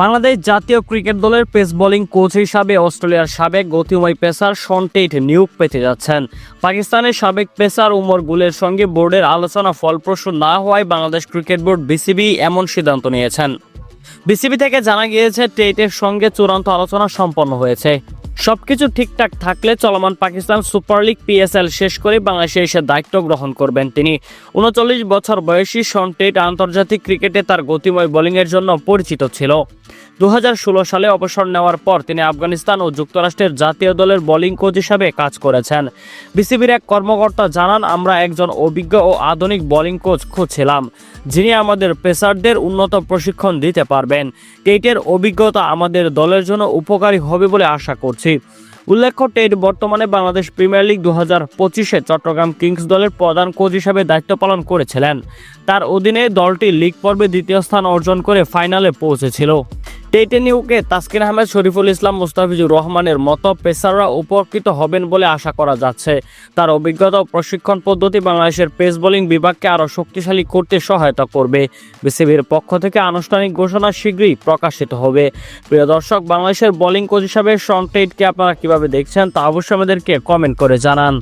বাংলাদেশ জাতীয় ক্রিকেট দলের pace bowling coach হিসাবে অস্ট্রেলিয়ার সাবেক গতিময় পেসার শন নিয়োগ পেতে যাচ্ছেন। পাকিস্তানের সাবেক পেসার উমর গুলের সঙ্গে বোর্ডের আলোচনা ফলপ্রসূ না হওয়ায় বাংলাদেশ ক্রিকেট বোর্ড বিসিবি এমন সিদ্ধান্ত নিয়েছেন। বিসিবি থেকে জানা গিয়েছে টেটের সঙ্গে চূড়ান্ত আলোচনা সম্পন্ন হয়েছে। সবকিছু ঠিকঠাক থাকলে চলমান পাকিস্তান সুপার লিগ পিএসএল শেষ করে বাংলাদেশে এসে দায়িত্ব গ্রহণ করবেন তিনি। উনচল্লিশ বছর বয়সী শন টেট আন্তর্জাতিক ক্রিকেটে তার গতিময় বোলিংয়ের জন্য পরিচিত ছিল। দু হাজার ষোলো সালে অবসর নেওয়ার পর তিনি আফগানিস্তান ও যুক্তরাষ্ট্রের জাতীয় দলের বোলিং কোচ হিসাবে কাজ করেছেন। বিসিবির এক কর্মকর্তা জানান, আমরা একজন অভিজ্ঞ ও আধুনিক বোলিং কোচ খুঁজছিলাম, যিনি আমাদের পেসারদের উন্নত প্রশিক্ষণ দিতে পারবেন। কেইটের অভিজ্ঞতা আমাদের দলের জন্য উপকারী হবে বলে আশা করছি। উল্লেখ্য টেট বর্তমানে বাংলাদেশ প্রিমিয়ার লিগ দু হাজার পঁচিশে চট্টগ্রাম কিংস দলের প্রধান কোচ হিসাবে দায়িত্ব পালন করেছিলেন। তার অধীনে দলটি লিগ পর্বে দ্বিতীয় স্থান অর্জন করে ফাইনালে পৌঁছেছিল। টেটে নিউকে তাসকিন আহমেদ, শরীফুল ইসলাম, মুস্তাফিজুর রহমানের মতো পেসাররা উপকৃত হবেন বলে আশা করা যাচ্ছে। তার অভিজ্ঞতা ও প্রশিক্ষণ পদ্ধতি বাংলাদেশের পেস বোলিং বিভাগকে আরও শক্তিশালী করতে সহায়তা করবে। বিসিবির পক্ষ থেকে আনুষ্ঠানিক ঘোষণা শীঘ্রই প্রকাশিত হবে। প্রিয় দর্শক, বাংলাদেশের বোলিং কোচ হিসাবে শন টেটকে আপনারা কীভাবে দেখছেন তা অবশ্যই আমাদেরকে কমেন্ট করে জানান।